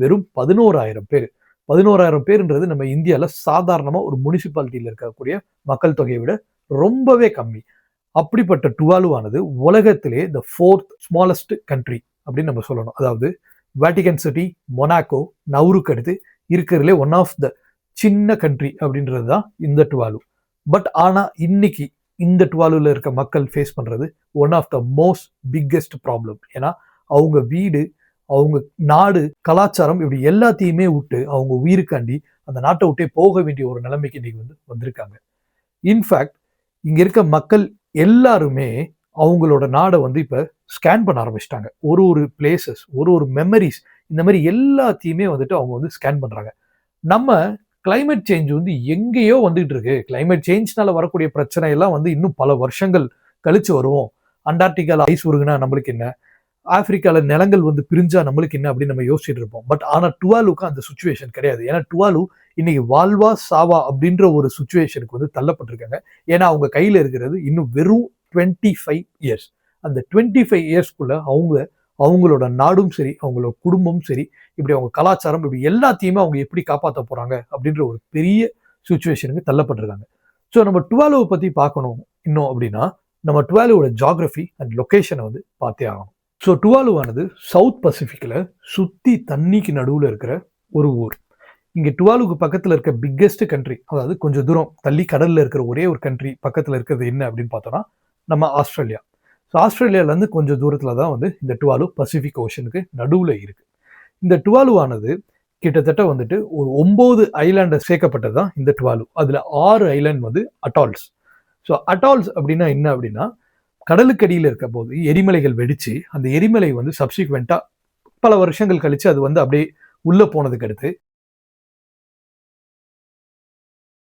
வெறும் பதினோராயிரம் பேர். பதினோராயிரம் பேருன்றது நம்ம இந்தியாவில் சாதாரணமாக ஒரு முனிசிபாலிட்டியில் இருக்கக்கூடிய மக்கள் தொகையை விட ரொம்பவே கம்மி. அப்படிப்பட்ட டுவாலுவானது உலகத்திலே த ஃபோர்த் ஸ்மாலஸ்ட் கண்ட்ரி அப்படின்னு நம்ம சொல்லணும். அதாவது வேட்டிகன் சிட்டி மொனாக்கோ நவுருக்கு அடுத்து இருக்கிறதுலே ஒன் ஆஃப் த சின்ன கண்ட்ரி அப்படின்றது தான் இந்த டுவாலு. பட் ஆனால் இன்னைக்கு இந்த டுவாலுவில் இருக்க மக்கள் ஃபேஸ் பண்ணுறது one of the most biggest problem ஏன்னா அவங்க வீடு அவங்க நாடு கலாச்சாரம் இப்படி எல்லாத்தையுமே விட்டு அவங்க உயிருக்காண்டி அந்த நாட்டை விட்டே போக வேண்டிய ஒரு நிலைமைக்கு இன்னைக்கு வந்து வந்திருக்காங்க. இன்ஃபேக்ட் இங்க இருக்க மக்கள் எல்லாருமே அவங்களோட நாடை வந்து இப்ப ஸ்கேன் பண்ண ஆரம்பிச்சிட்டாங்க. ஒரு ஒரு பிளேசஸ் ஒரு ஒரு மெமரிஸ் இந்த மாதிரி எல்லாத்தையுமே வந்துட்டு அவங்க வந்து ஸ்கேன் பண்றாங்க. நம்ம கிளைமேட் சேஞ்ச் வந்து எங்கேயோ வந்துகிட்டு இருக்கு. கிளைமேட் சேஞ்ச்னால வரக்கூடிய பிரச்சனை எல்லாம் வந்து இன்னும் பல வருஷங்கள் கழிச்சு வருவோம். அண்டார்டிகால ஐஸ் உருகுனா நம்மளுக்கு என்ன? ஆப்பிரிக்காவில் நிலங்கள் வந்து பிரிஞ்சா நம்மளுக்கு என்ன அப்படின்னு நம்ம யோசிச்சுட்டு இருப்போம். பட் ஆனால் டுவாலுக்கு அந்த சுச்சுவேஷன் கிடையாது. ஏன்னா டுவாலு இன்னைக்கு வாழ்வா சாவா அப்படின்ற ஒரு சுச்சுவேஷனுக்கு வந்து தள்ளப்பட்டிருக்காங்க. ஏன்னா அவங்க கையில் இருக்கிறது இன்னும் வெறும் டுவெண்ட்டி ஃபைவ் இயர்ஸ் அந்த டுவெண்ட்டி ஃபைவ் இயர்ஸ்க்குள்ள அவங்க அவங்களோட நாடும் சரி அவங்களோட குடும்பமும் சரி இப்படி அவங்க கலாச்சாரம் இப்படி எல்லாத்தையுமே அவங்க எப்படி காப்பாற்ற போகிறாங்க அப்படின்ற ஒரு பெரிய சுச்சுவேஷனுக்கு தள்ளப்பட்டிருக்காங்க. ஸோ நம்ம டுவாலுவை பற்றி பார்க்கணும் இன்னும் அப்படின்னா நம்ம டுவாலுவோட ஜாகிரஃபி அண்ட் லொக்கேஷனை வந்து பார்த்தே ஆகணும். ஸோ டுவாலுவானது சவுத் பசிஃபிக்கில் சுற்றி தண்ணிக்கு நடுவில் இருக்கிற ஒரு ஊர். இங்கே டுவாலுக்கு பக்கத்தில் இருக்க பிக்கெஸ்ட் கண்ட்ரி அதாவது கொஞ்சம் தூரம் தள்ளி கடலில் இருக்கிற ஒரே ஒரு கண்ட்ரி பக்கத்தில் இருக்கிறது என்ன அப்படின்னு பார்த்தோன்னா நம்ம ஆஸ்திரேலியா. ஸோ ஆஸ்திரேலியாவிலேருந்து கொஞ்சம் தூரத்தில் தான் வந்து இந்த டுவாலு பசிஃபிக் ஓஷனுக்கு நடுவில் இருக்குது இந்த டுவாலுவானது கிட்டத்தட்ட வந்துட்டு ஒரு ஒம்பது ஐலாண்டை சேர்க்கப்பட்டது தான் இந்த டுவாலு அதில் ஆறு ஐலாண்ட் வந்து அட்டால்ஸ் ஸோ அட்டால்ஸ் அப்படின்னா என்ன அப்படின்னா கடலுக்கடியில் இருக்க போது எரிமலைகள் வெடிச்சு அந்த எரிமலை வந்து சப்சிக்வெண்ட்டாக பல வருஷங்கள் கழித்து அது வந்து அப்படியே உள்ளே போனதுக்கு அடுத்து